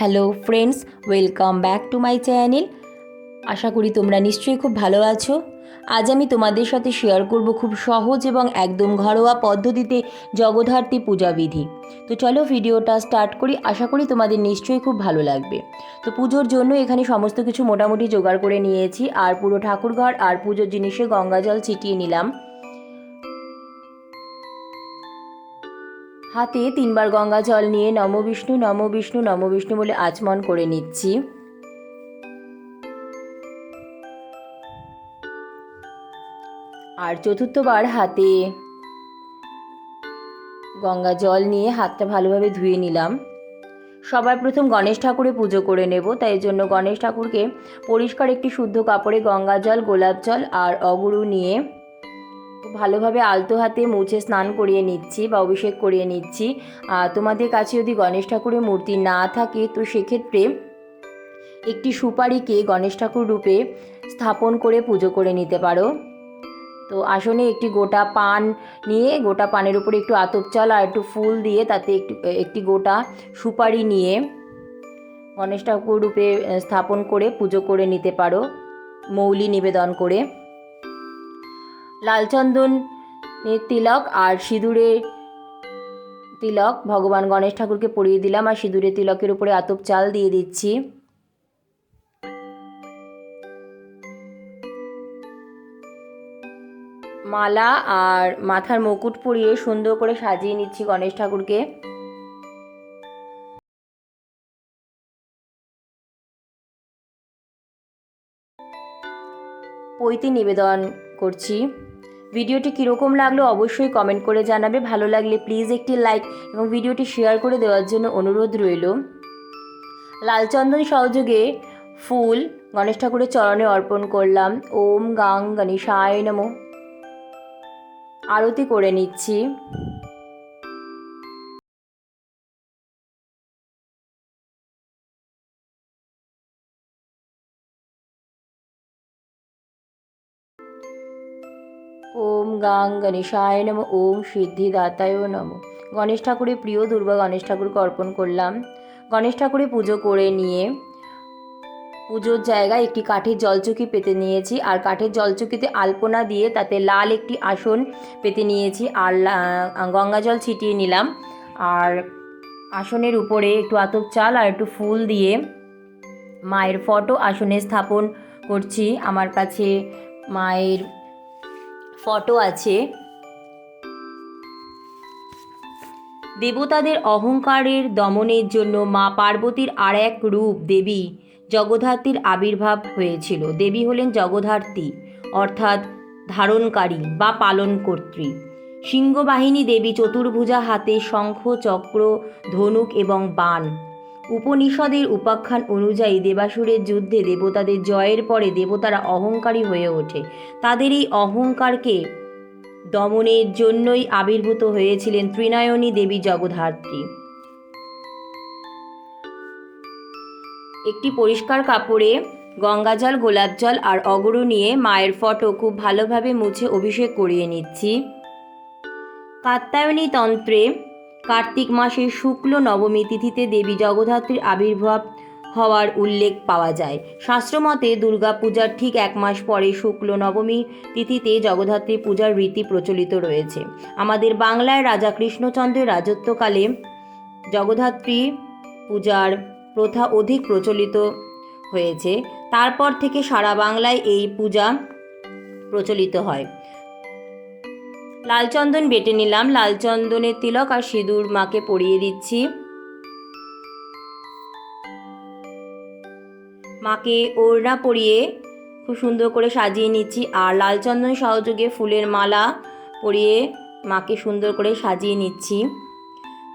Hello friends, welcome back to my channel. আশা করি তোমরা নিশ্চয়ই খুব ভালো আছো। আজ আমি তোমাদের সাথে শেয়ার করব খুব সহজ এবং একদম ঘরোয়া পদ্ধতিতে জগদ্ধাত্রী পূজা বিধি। তো চলো ভিডিওটা স্টার্ট করি, আশা করি তোমাদের নিশ্চয়ই খুব ভালো লাগবে। তো পুজোর জন্য এখানে সমস্ত কিছু মোটামুটি জোগাড় করে নিয়েছি, আর পুরো ঠাকুরঘর আর পুজোর জিনিসে গঙ্গা জল ছিটিয়ে নিলাম। হাতে তিনবার গঙ্গা জল নিয়ে নম বিষ্ণু নম বিষ্ণু নম বিষ্ণু বলে আচমন করে নিচ্ছি। আর চতুর্থবার হাতে গঙ্গা জল নিয়ে হাতটা ভালোভাবে ধুয়ে নিলাম। সবার প্রথম গণেশ ঠাকুরে পুজো করে নেব, তাই জন্য গণেশ ঠাকুরকে পরিষ্কার একটি শুদ্ধ কাপড়ে গঙ্গা জল, গোলাপ জল আর অগুরু নিয়ে ভালোভাবে আলতো হাতে মুছে স্নান করিয়ে নিচ্ছি বা অভিষেক করিয়ে নিচ্ছি। তোমাদের কাছে যদি গণেশ ঠাকুরের মূর্তি না থাকে, তো সেক্ষেত্রে একটি সুপারিকে গণেশ ঠাকুর রূপে স্থাপন করে পুজো করে নিতে পারো। তো আসনে একটি গোটা পান নিয়ে, গোটা পানের উপরে একটু আতপ চাল আর একটু ফুল দিয়ে তাতে একটু, একটি গোটা সুপারি নিয়ে গণেশ ঠাকুর রূপে স্থাপন করে পুজো করে নিতে পারো। মৌলি নিবেদন করে। লালচন্দন তিলক আর সিঁদুরে তিলক ভগবান গণেশ ঠাকুরকে পরিয়ে দিলাম আর সিঁদুরে তিলকের উপরে আতপ চাল দিয়ে দিচ্ছি। মালা আর মাথার মুকুট পরিয়ে সুন্দর করে সাজিয়ে নিচ্ছি গণেশ ঠাকুরকে। পৈতি নিবেদন করছি। ভিডিওটি কীরকম লাগল অবশ্যই কমেন্ট করে জানাবে। ভালো লাগলে প্লিজ একটি লাইক এবং ভিডিওটি শেয়ার করে দেওয়ার জন্য অনুরোধ রইল। লালচন্দন সহযোগে ফুল গণেশ ঠাকুরের চরণে অর্পণ করলাম। ওম গাং গণেশায় নমো। আরতি করে নিচ্ছি। গাং গণেশায় নম। ওম সিদ্ধিদাতায় নম। গণেশ ঠাকুরের প্রিয় দুর্গা গণেশ ঠাকুরকে অর্পণ করলাম। গণেশ ঠাকুরের পুজো করে নিয়ে পুজোর জায়গায় একটি কাঠের জলচকি পেতে নিয়েছি। আর কাঠের জলচকিতে আলপনা দিয়ে তাতে লাল একটি আসন পেতে নিয়েছি। আর গঙ্গা জল ছিটিয়ে নিলাম। আর আসনের উপরে একটু আতপ চাল আর একটু ফুল দিয়ে মায়ের ফটো আসনে স্থাপন করছি। আমার কাছে মায়ের ফটো আছে। দেবতাদের অহংকারের দমনের জন্য মা পার্বতীর আর এক রূপ, দেবী জগদ্ধাত্রীর আবির্ভাব হয়েছিল। দেবী হলেন জগদ্ধাত্রী, অর্থাৎ ধারণকারী বা পালন পালনকর্ত্রী সিংহবাহিনী দেবী চতুর্ভুজা হাতে শঙ্খ, চক্র, ধনুক এবং বাণ উপনিষদের উপাখ্যান অনুযায়ী দেবাসুরের যুদ্ধে দেবতাদের জয়ের পরে দেবতারা অহংকারী হয়ে ওঠে। তাদের এই অহংকারকে দমনের জন্যই আবির্ভূত হয়েছিলেন ত্রিনয়নী দেবী জগদ্ধাত্রী। একটি পরিষ্কার কাপড়ে গঙ্গাজল গোলাপ জল আর অগরু নিয়ে মায়ের ফটো খুব ভালোভাবে মুছে অভিষেক করিয়ে নিচ্ছি। কাত্যায়নী তন্ত্রে কার্তিক মাসের শুক্ল নবমী তিথিতে দেবী জগদ্ধাত্রীর আবির্ভাব হওয়ার উল্লেখ পাওয়া যায়। শাস্ত্রমতে দুর্গাপূজার ঠিক এক মাস পরে শুক্ল নবমী তিথিতে জগদ্ধাত্রী পূজার রীতি প্রচলিত রয়েছে। আমাদের বাংলায় রাজা কৃষ্ণচন্দ্রের রাজত্বকালে জগদ্ধাত্রী পূজার প্রথা অধিক প্রচলিত হয়েছে। তারপর থেকে সারা বাংলায় এই পূজা প্রচলিত হয়। লালচন্দন বেটে নিলাম। লাল চন্দনের তিলক আর সিঁদুর মাকে পরিয়ে দিচ্ছি। মাকে ওড়না পরিয়ে খুব সুন্দর করে সাজিয়ে নিচ্ছি। আর লাল চন্দন সহযোগে ফুলের মালা পরিয়ে মাকে সুন্দর করে সাজিয়ে নিচ্ছি।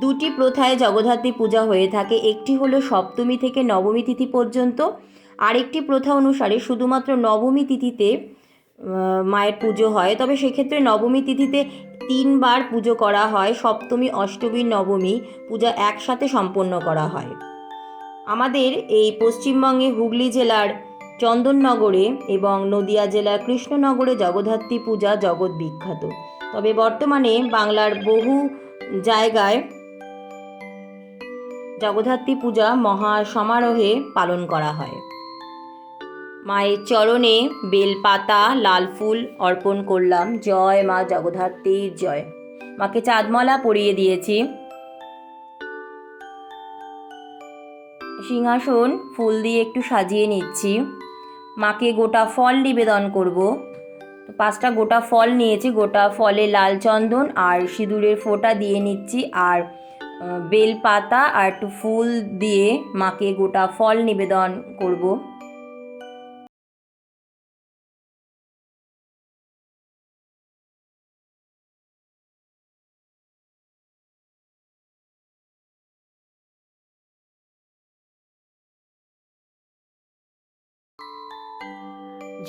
দুটি প্রথায় জগদ্ধাত্রী পূজা হয়ে থাকে। একটি হলো সপ্তমী থেকে নবমী তিথি পর্যন্ত। আরেকটি প্রথা অনুসারে শুধুমাত্র নবমী তিথিতে মায়ের পুজো হয়। তবে সেক্ষেত্রে নবমী তিথিতে তিনবার পুজো করা হয়। সপ্তমী, অষ্টমী, নবমী পূজা একসাথে সম্পন্ন করা হয়। আমাদের এই পশ্চিমবঙ্গে হুগলি জেলার চন্দননগরে এবং নদিয়া জেলার কৃষ্ণনগরে জগদ্ধাত্রী পূজা জগৎ বিখ্যাত। তবে বর্তমানে বাংলার বহু জায়গায় জগদ্ধাত্রী পূজা মহা সমারোহে পালন করা হয়। মায়ের চরণে বেলপাতা, লাল ফুল অর্পণ করলাম। জয় মা জগদ্ধাত্রীর জয়। মাকে চাঁদমালা পরিয়ে দিয়েছি। সিংহাসন ফুল দিয়ে একটু সাজিয়ে নিচ্ছি। মাকে গোটা ফল নিবেদন করব। পাঁচটা গোটা ফল নিয়েছি। গোটা ফলে লাল চন্দন আর সিঁদুরের ফোঁটা দিয়ে নিচ্ছি। আর বেল পাতা আর একটু ফুল দিয়ে মাকে গোটা ফল নিবেদন করব।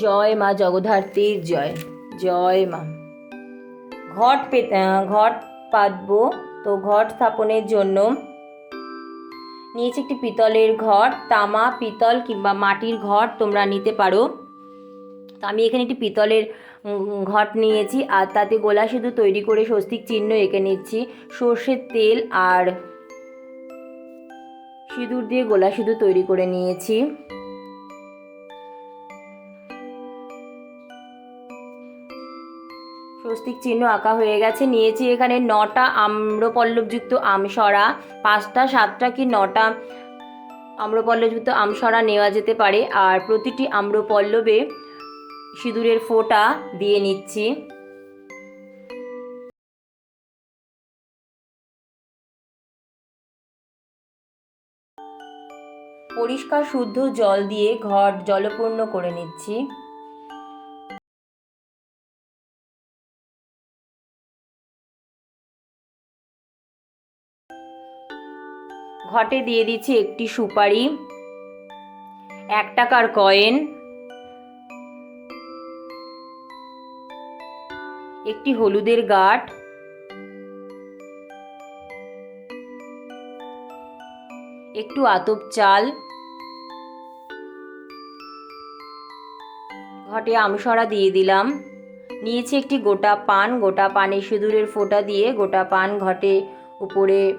জয় মা জগদ্ধাত্রীর জয় জয় মা। ঘট পেতে ঘট পাতবো তো ঘট স্থাপনের জন্য নিয়েছি একটি পিতলের ঘট, তামা, পিতল কিংবা মাটির ঘট তোমরা নিতে পারো। তো আমি এখানে একটি পিতলের ঘট নিয়েছি আর তাতে গোলা সিঁদুর তৈরি করে স্বস্তিক চিহ্ন এঁকে নিচ্ছি। সর্ষের তেল আর সিঁদুর দিয়ে গোলা সিঁদুর তৈরি করে নিয়েছি। স্বস্তিক চিহ্ন আঁকা হয়ে গেছে। নিয়েছি এখানে নটা আম্রপল্লবযুক্ত আমসরা। পাঁচটা, সাতটা কি নটা আম্রপল্লবযুক্ত আমসরা নেওয়া যেতে পারে। আর প্রতিটি আম্রপল্লবে সিঁদুরের ফোঁটা দিয়ে নিচ্ছি। পরিষ্কার, শুদ্ধ জল দিয়ে ঘর জলপূর্ণ করে নিচ্ছি। ঘটে দিয়ে দিচ্ছি একটি সুপারি। এক টাকার কয়েন। একটি হলুদের গাঁট। একটু আতপ চাল। ঘটে আমসরা দিয়ে দিলাম। নিয়েছি একটি গোটা পান। গোটা পানে সিঁদুরের ফোঁটা দিয়ে গোটা পান ঘটে উপরে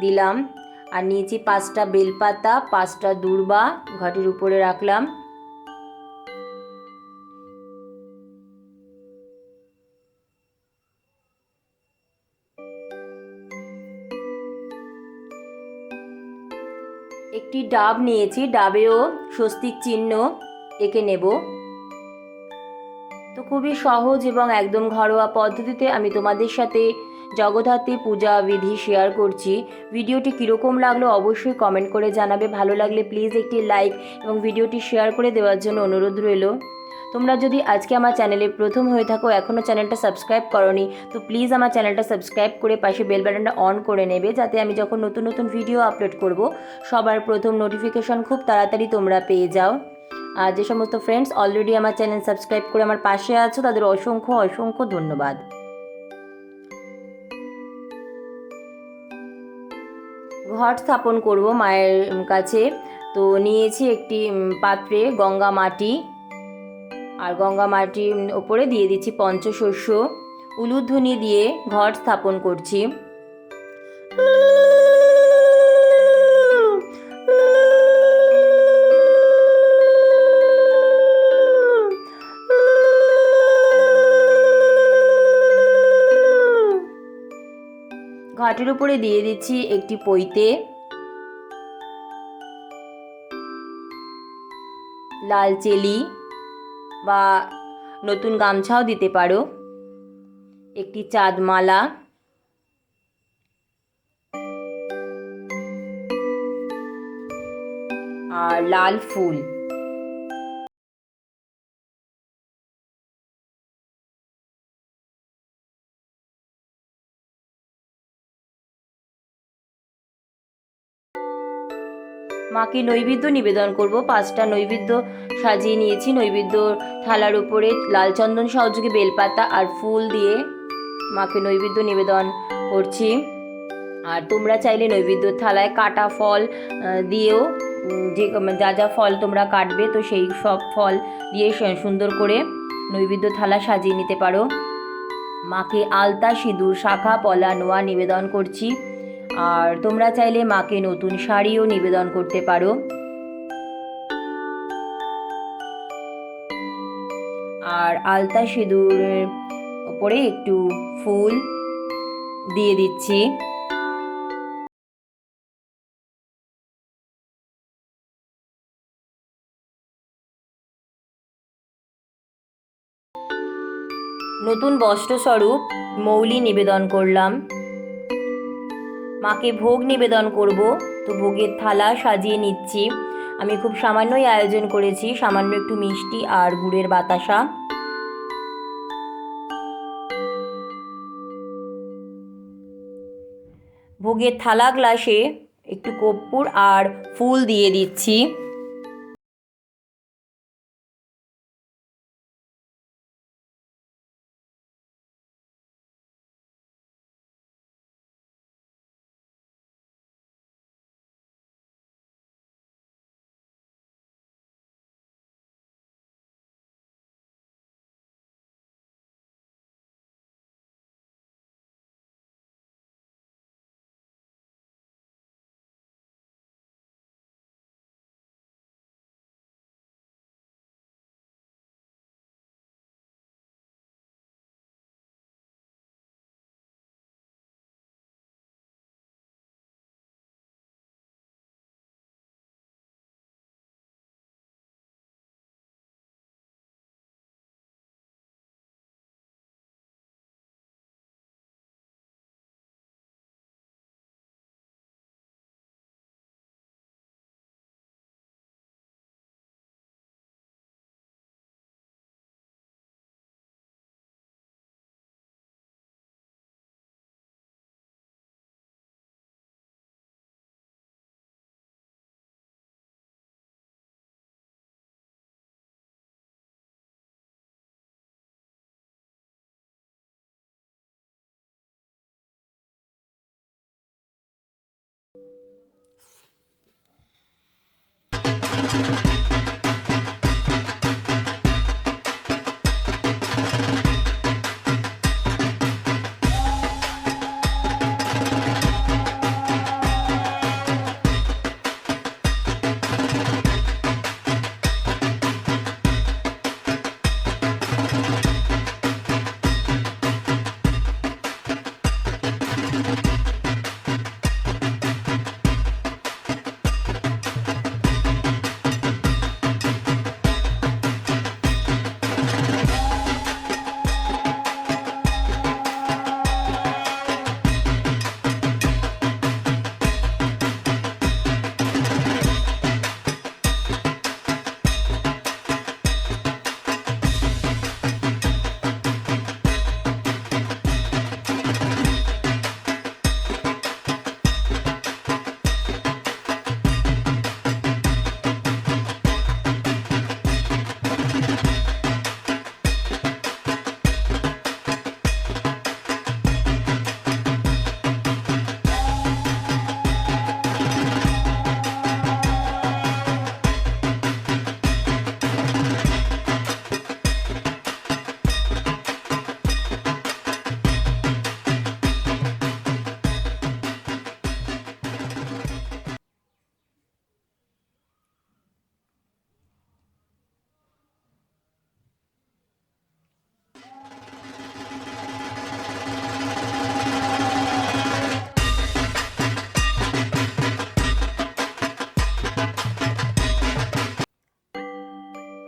দিলাম। আর নিয়েছি পাঁচটা বেলপাতা, পাঁচটা দূর্বা, ঘটের উপরে রাখলাম। একটি ডাব নিয়েছি, ডাবেও স্বস্তিক চিহ্ন এঁকে নেব। তো খুবই সহজ এবং একদম ঘরোয়া পদ্ধতিতে আমি তোমাদের সাথে জগদ্ধাত্রী পূজা বিধি শেয়ার করছি। ভিডিওটি কীরকম লাগল অবশ্যই কমেন্ট করে জানাবে। ভালো লাগলে প্লিজ একটি লাইক এবং ভিডিওটি শেয়ার করে দেওয়ার জন্য অনুরোধ রইল। তোমরা যদি আজকে আমার চ্যানেলে প্রথম হয়ে থাকো এখনও চ্যানেলটা সাবস্ক্রাইব করনি, তো প্লিজ আমার চ্যানেলটা সাবস্ক্রাইব করে পাশে বেল বাটনটা অন করে নেবে, যাতে আমি যখন নতুন নতুন ভিডিও আপলোড করব, সবার প্রথম নোটিফিকেশন খুব তাড়াতাড়ি তোমরা পেয়ে যাও। আর যে সমস্ত ফ্রেন্ডস অলরেডি আমার চ্যানেল সাবস্ক্রাইব করে আমার পাশে আছো, তাদের অসংখ্য অসংখ্য ধন্যবাদ। ঘট স্থাপন করব মায়ের কাছে। তো নিয়েছি একটি পাত্রে গঙ্গা মাটি। আর গঙ্গা মাটির ওপরে দিয়ে দিচ্ছি পঞ্চশস্য। উলুধ্বনি দিয়ে ঘট স্থাপন করছি। ঘাটের উপরে দিয়ে দিচ্ছি একটি পইতে। লাল চেলি বা নতুন গামছাও দিতে পারো। একটি চাঁদমালা। আর লাল ফুল। মাকে নৈবেদ্য নিবেদন করব। পাঁচটা নৈবেদ্য সাজিয়ে নিয়েছি। নৈবেদ্য থালার উপরে লাল চন্দন সহযোগে বেলপাতা আর ফুল দিয়ে মাকে নৈবেদ্য নিবেদন করছি। আর তোমরা চাইলে নৈবেদ্য থালায় কাটা ফল দিয়েও যে যা যা ফল তোমরা কাটবে, তো সেই সব ফল দিয়ে সুন্দর করে নৈবেদ্য থালা সাজিয়ে নিতে পারো। মাকে আলতা, সিঁদুর, শাখা, পলা, নোয়া নিবেদন করছি। আর তোমরা চাইলে মাকে নতুন শাড়িও নিবেদন করতে পারো। আর আলতা সিঁদুরের ওপরে একটু ফুল দিয়ে দিচ্ছি। নতুন বস্ত্রস্বরূপ মৌলি নিবেদন করলাম। মাকে ভোগ নিবেদন করব। তো ভোগের থালা সাজিয়ে নিচ্ছি। আমি খুব সামান্যই আয়োজন করেছি। সামান্য একটু মিষ্টি আর গুড়ের বাতাসা। ভোগের থালা গ্লাসে একটু কর্পূর আর ফুল দিয়ে দিচ্ছি।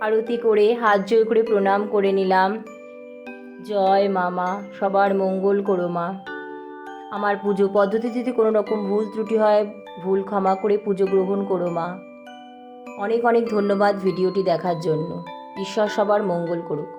আরতি করে, হাত জোর করে প্রণাম করে নিলাম। জয় মামা, সবার মঙ্গল করো মা। আমার পুজো পদ্ধতি যদি কোনো রকম ভুল ত্রুটি হয়, ভুল ক্ষমা করে পুজো গ্রহণ করো মা। অনেক অনেক ধন্যবাদ ভিডিওটি দেখার জন্য। ঈশ্বর সবার মঙ্গল করুক।